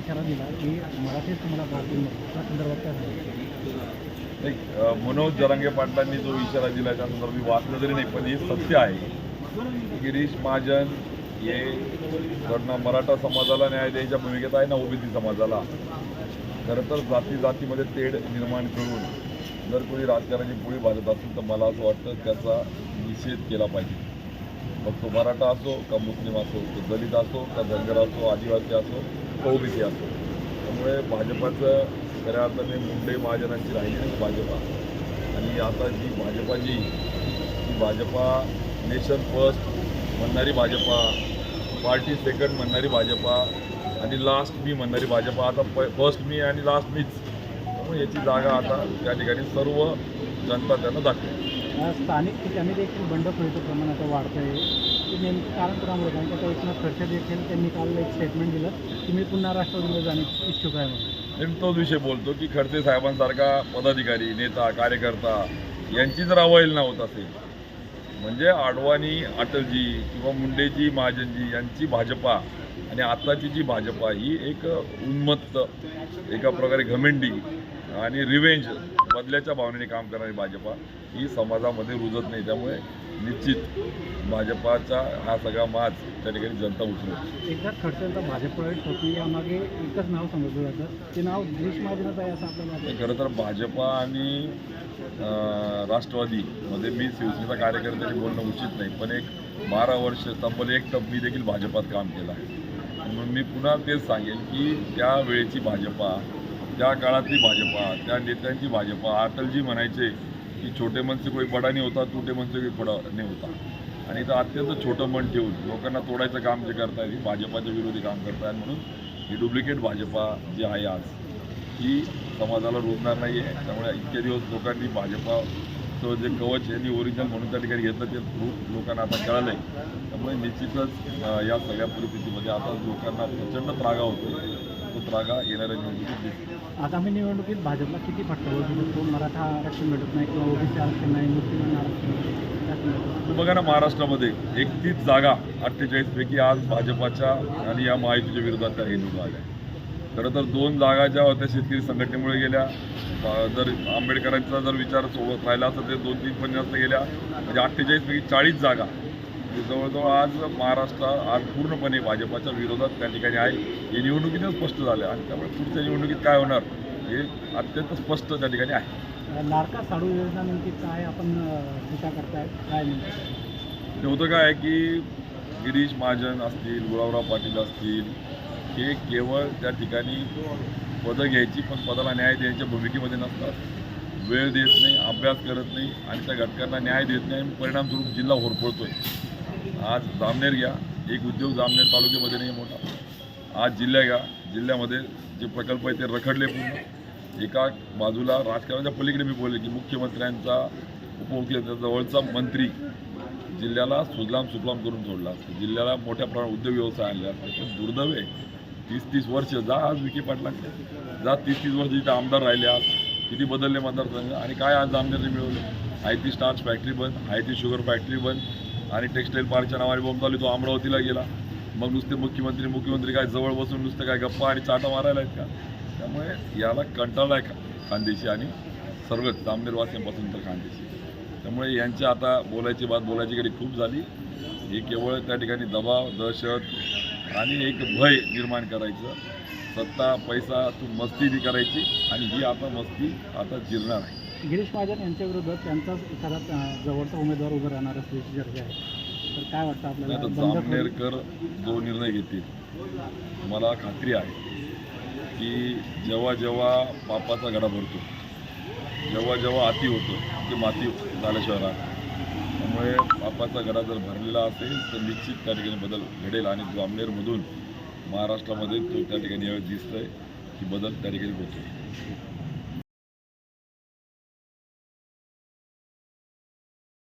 इशारा दिला की मराठीच तुम्हाला त्या संदर्भात काय नाही मनोज जरांगे पाटलांनी जो इशारा दिला त्या संदर्भात मी वाचलं तरी नाही पण हे सत्य आहे. गिरीश महाजन हे घडणं मराठा समाजाला न्याय द्यायच्या भूमिकेत आहे ना ओबीसी समाजाला. खरं तर जाती जातीमध्ये तेढ निर्माण करून जर कोणी राजकारणाची पोळी भाजत असेल तर मला असं वाटतं त्याचा निषेध केला पाहिजे. मग तो मराठा असो का मुस्लिम असो तो दलित असो का धनगर असो आदिवासी असो ओबीसी असो. त्यामुळे भाजपाचं खऱ्या अर्थाने मुंबई महाजनांची राहिली नाही भाजपा. आणि आता जी भाजपाची ती भाजपा नेशन फर्स्ट म्हणणारी भाजपा पार्टी सेकंड म्हणणारी भाजपा आणि लास्ट मी म्हणणारी भाजपा. आता प फर्स्ट मी आणि लास्ट मीच. त्यामुळे याची जागा आता त्या ठिकाणी सर्व जनता त्यांना दाखवेल स्थानिक ठिकाणी देखील बंडखोरीचं प्रमाण आता वाढतं आहे ते नेमकं कारण कोणामुळे कारण त्याच्या एकनाथ खडसे देखील त्यांनी काल एक स्टेटमेंट दिलं की मी पुन्हा राष्ट्रवादीमध्ये जाण्यास इच्छुक आहे म्हणून. नेहमी तोच विषय बोलतो की खडसे साहेबांसारखा पदाधिकारी नेता कार्यकर्ता यांची जर अवहेलना होत असेल म्हणजे आडवाणी अटलजी किंवा मुंडेजी महाजनजी यांची भाजपा आणि आत्ताची जी भाजपा ही एक उन्मत्त एका प्रकारे घमेंडी आणि रिवेंज बदल्याच्या भावनेने काम करणारी भाजपा ही समाजामध्ये रुजत नाही. त्यामुळे निश्चित भाजपाचा हा सगळा माज त्या ठिकाणी जनता उचलत एकनाथ खडसेंचा भाजपकडे यामागे एकच नाव समजलं जातं. ते नाव गिरीश महाजनच आहे असं आपल्याला. खरं तर भाजपा आणि राष्ट्रवादीमध्ये मी शिवसेनेचा कार्यकर्त्यांनी बोलणं उचित नाही. पण एक बारा वर्ष तब्बल एक टप मी देखील भाजपात काम केलं आहे. म्हणून मी पुन्हा तेच सांगेन की त्या वेळेची भाजपा त्या काळातली भाजपा त्या नेत्यांची भाजपा अटलजी म्हणायचे की छोटे मनसे कोई बडा नाही होता तोटे मनसे कोई बडा नाही होता. आणि इथं अत्यंत छोटं मन ठेवून लोकांना तोडायचं काम जे करतायत ही भाजपाच्या विरोधी काम करतायत म्हणून ही डुप्लिकेट भाजपा जी आहे आज ही समाजाला रोजणार नाही आहे त्यामुळे इतके दिवस लोकांनी भाजपाचं जे कवच यांनी ओरिजिनल म्हणून त्या ठिकाणी घेतलं ते रूप लोकांना आता कळलं आहे त्यामुळे निश्चितच या सगळ्या परिस्थितीमध्ये आता लोकांना प्रचंड त्रागा होतो तो त्रागा येणाऱ्या निवडणुकीत आगामी निवडणुकीत भाजपला किती फटका बसू शकतो? मराठा आरक्षण भेटत नाही किंवा ओबीसी आरक्षण नाही मुस्लिमांना आरक्षण. तुम्ही बघा ना महाराष्ट्रामध्ये एकतीस जागा अठ्ठेचाळीसपैकी आज भाजपाच्या आणि या महायुतीच्या विरोधात त्या जागा आहे खरं तर दोन जागा ज्या होत्या शेतकरी संघटनेमुळे गेल्या जर आंबेडकरांचा जर विचार सोबत राहिला तर ते दोन तीन जास्त गेल्या. म्हणजे अठ्ठेचाळीसपैकी चाळीस जागा जवळजवळ आज महाराष्ट्र आज पूर्णपणे भाजपाच्या विरोधात त्या ठिकाणी आहे. हे निवडणुकीतच स्पष्ट झालं आणि त्यामुळे पुढच्या निवडणुकीत काय होणार हे अत्यंत स्पष्ट त्या ठिकाणी आहे. लाडका साडू योजना नेमकी काय आपण टीका करताय? काय ते होतं काय आहे की गिरीश महाजन असतील गुलाबराव पाटील असतील हे केवळ त्या ठिकाणी पदं घ्यायची पण पदाला न्याय द्यायच्या भूमिकेमध्ये नसतात. वेळ देत नाही अभ्यास करत नाही आणि त्या घटकांना न्याय देत नाही आणि परिणामस्वरूप जिल्हा होरपळतोय. आज जामनेर घ्या. एक उद्योग जामनेर तालुक्यामध्ये नाही मोठा. आज जिल्ह्या घ्या. जिल्ह्यामध्ये जे प्रकल्प आहे ते रखडले पूर्ण. एका बाजूला राजकारणाच्या पलीकडे मी बोलले की मुख्यमंत्र्यांचा उपमुख्यमंत्र्यांचा जवळचा मंत्री जिल्ह्याला सुजलाम सुफलाम करून सोडला असतो. जिल्ह्याला मोठ्या प्रमाणात उद्योग व्यवसाय आणले असते. पण दुर्दैव आहे तीस तीस वर्ष जा आज विखे पाटलांकडे जा तीस तीस वर्ष जिथे आमदार राहिले आज. किती बदलले मतदारसंघ. आणि काय आज जामनेरने मिळवलं? आय ती स्टार्च फॅक्टरी बंद आय ती शुगर फॅक्टरी बंद आणि टेक्स्टाईल पार्कच्या नावाने बॉम्ब चालू तो अमरावतीला गेला. मग नुसते मुख्यमंत्री मुख्यमंत्री काय जवळ बसून नुसतं काय गप्पा आणि चाटा मारायला आहेत का? त्यामुळे याला कंटाळा आहे का खानदेशी आणि सर्वच जामनेरवासियांपासून तर खानदेशी. त्यामुळे यांची आता बोलायची बात बोलायची घडी खूप झाली. हे केवळ त्या ठिकाणी दबाव दहशत आणि एक भय निर्माण करायचं. सत्ता पैसा तू मस्ती ती करायची आणि ही आता मस्ती आता जिरणार आहे. गिरीश महाजन यांच्या विरोधात त्यांचाच एखादा जवळचा उमेदवार उभा राहणार असल्याची चर्चा आहे. तर काय वाटतं आपल्याला? जामनेरकर जो निर्णय घेतील मला खात्री आहे की जेव्हा जेव्हा पापाचा गडा भरतो जेव्हा जेव्हा अति होतं ते माती झाल्याशिवाय राहत त्यामुळे पापाचा गडा जर भरलेला असेल तर निश्चित त्या ठिकाणी बदल घडेल आणि जामनेरमधून महाराष्ट्रामध्ये तो त्या ठिकाणी यावेळी दिसतंय की बदल त्या ठिकाणी होतो